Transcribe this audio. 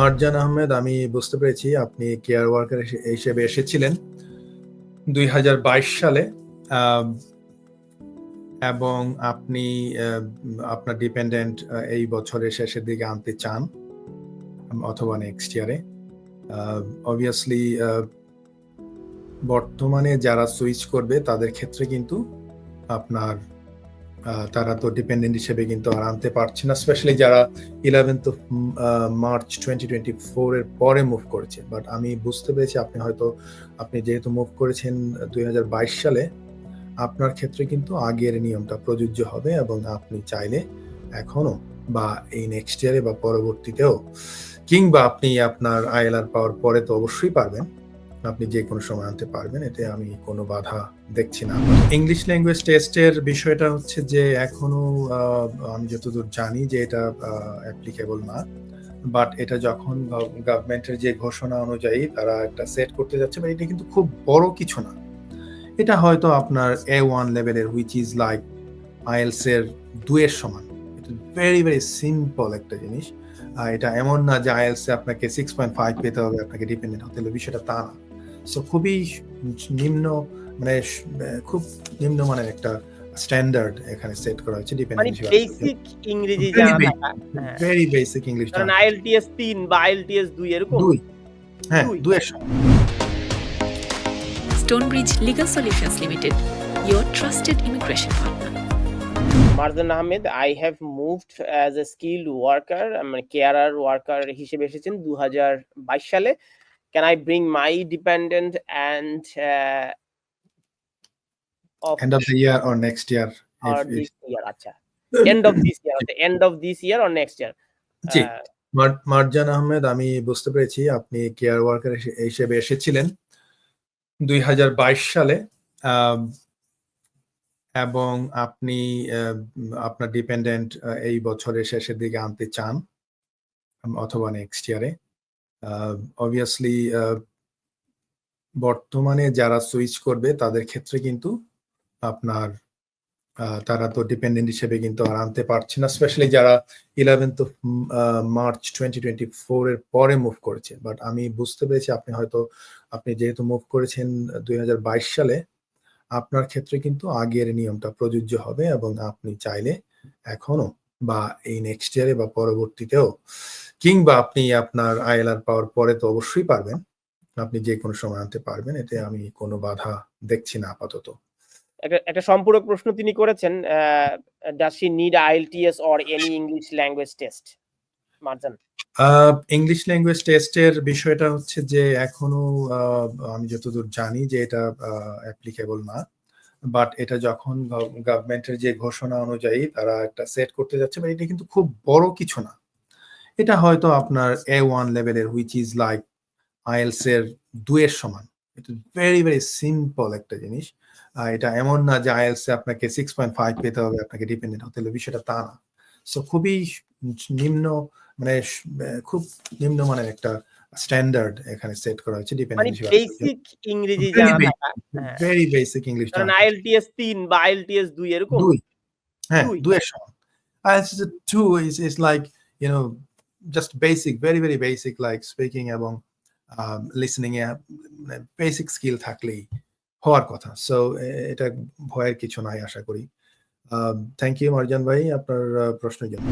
মারজান আহমেদ, আমি বুঝতে পেরেছি আপনি কেয়ার ওয়ার্কার হিসেবে এসেছিলেন দুই হাজার বাইশ সালে এবং আপনি আপনার ডিপেন্ডেন্ট এই বছরের শেষের দিকে আনতে চান অথবা নেক্সট ইয়ারে অবভিয়াসলি বর্তমানে যারা সুইচ করবে, তাদের ক্ষেত্রে কিন্তু আপনার তারা তো ডিপেন্ডেন্ট হিসেবে কিন্তু আর আনতে পারছে না স্পেশালি যারা eleventh of March twenty twenty four এর পরে মুভ করেছে। বাট আমি বুঝতে পেরেছি আপনি হয়তো, আপনি যেহেতু মুভ করেছেন দুই হাজার বাইশ সালে, আপনার ক্ষেত্রে কিন্তু আগের নিয়মটা প্রযোজ্য হবে এবং আপনি চাইলে এখনও বা এই নেক্সট ইয়ারে বা পরবর্তীতেও, কিংবা আপনি আপনার আইএলআর পাওয়ার পরে তো অবশ্যই পারবেন। আপনি যে কোনো সময় আনতে পারবেন, এতে আমি কোনো বাধা দেখছি না। ইংলিশ ল্যাঙ্গুয়েজ টেস্টের বিষয়টা হচ্ছে যে, এখনও আমি যতদূর জানি যে এটা অ্যাপ্লিকেবল না। বাট এটা যখন গভর্নমেন্টের যে ঘোষণা অনুযায়ী তারা একটা সেট করতে যাচ্ছে বা এটা কিন্তু খুব বড় কিছু না। এটা হয়তো আপনার এ ওয়ান লেভেলের হুইচ ইজ লাইক আইএলস এর দুয়ের সমান। ভেরি ভেরি সিম্পল একটা জিনিস। এটা এমন না যে আইএলস আপনাকে সিক্স পয়েন্ট ফাইভ পেতে হবে, আপনাকে ডিপেন্ডেন্ট হতে হবে, বিষয়টা তা না। সো খুবই নিম্ন মানে খুব নিম্নমানের একটা স্ট্যান্ডার্ড এখানে সেট করা হয়েছে মানে ডিপেন্ডেন্ট বেসিক ইংরেজি জানা। ভেরি বেসিক ইংলিশ কারণ আইএলটিএস তিন বা আইএলটিএস দুই এরকম দুই হ্যাঁ দুই। দুয়ের সমান Stonebridge Legal Solutions Limited, your trusted immigration partner. Marjan Ahmed I have moved as a skilled worker মানে কেয়ারার ওয়ার্কার হিসেবে এসেছেন দু হাজার বাইশ সালে can I bring my dependent and of end of the year or next year or if, this year আচ্ছা। End of this year end of this year or next year জি। মার- মারজান আহমেদ আমি বুঝতে পেরেছি আপনি কেয়ার ওয়ার্কার হিসেবে এসেছিলেন দুই হাজার বাইশ সালে এবং আপনি আপনার ডিপেন্ডেন্ট এই বছরের শেষের দিকে আনতে চান অথবা নেক্সট ইয়ারে অবভিয়াসলি বর্তমানে যারা সুইচ করবে, তাদের ক্ষেত্রে কিন্তু আপনার তারা তো ডিপেন্ডেন্ট হিসেবে কিন্তু আর আনতে পারছে না স্পেশালি যারা ইলেভেন্থ মার্চ টোয়েন্টি টোয়েন্টি এর পরে মুভ করেছে। বাট আমি বুঝতে পেরেছি আপনি হয়তো, আপনি যেহেতু মুভ করেছেন দুই হাজার বাইশ সালে, আপনার ক্ষেত্রে কিন্তু আগের নিয়মটা প্রযোজ্য হবে এবং আপনি চাইলে এখনও বা এই নেক্সট ইয়ারে বা পরবর্তীতেও কিংবা আপনি আপনার আইএলআর পাওয়ার পরে তো অবশ্যই পারবেন। আপনি যে কোনো সময় আনতে পারবেন এতে আমি কোনো বাধা দেখছি না আপাতত। একটা সম্পূরক প্রশ্ন তিনি করেছেন does she need IELTS or any English language test Marjan. English language টেস্টের বিষয়টা হচ্ছে যে এখনও আমি যতদূর জানি যে এটা অ্যাপ্লিকেবল না। বাট এটা যখন গভর্নমেন্টের যে ঘোষণা অনুযায়ী তারা একটা সেট করতে যাচ্ছে এটা কিন্তু খুব বড় কিছু না। এটা হয়তো আপনার এ ওয়ান লেভেলের হুইচ ইজ লাইক আইএলস এর দুয়ের সমান। এটা ভেরি ভেরি সিম্পল একটা জিনিস। এটা এমন না যে আইএলস এ আপনাকে সিক্স পয়েন্ট ফাইভ পেতে হবে, আপনাকে ডিপেন্ডেন্ট হতে হবে, বিষয়টা তা না। সো খুবই নিম্ন মানে খুব নিম্নমানের একটা স্ট্যান্ডার্ড এখানে সেট করা হয়েছে মানে ডিপেন্ডেন্ট বেসিক ইংরেজি জানা। ভেরি বেসিক ইংলিশ কারণ আইএলটিএস তিন বা আইএলটিএস দুই এরকম? দুই। হ্যাঁ। দুয়ের সমান। আর two is is like you know just basic very very basic like speaking এবং লিসনিং এ বেসিক স্কিল থাকলেই হওয়ার কথা। সো এটা ভয়ের কিছু নাই আশা করি। থ্যাংক ইউ মারজান ভাই আপনার প্রশ্নের জন্য।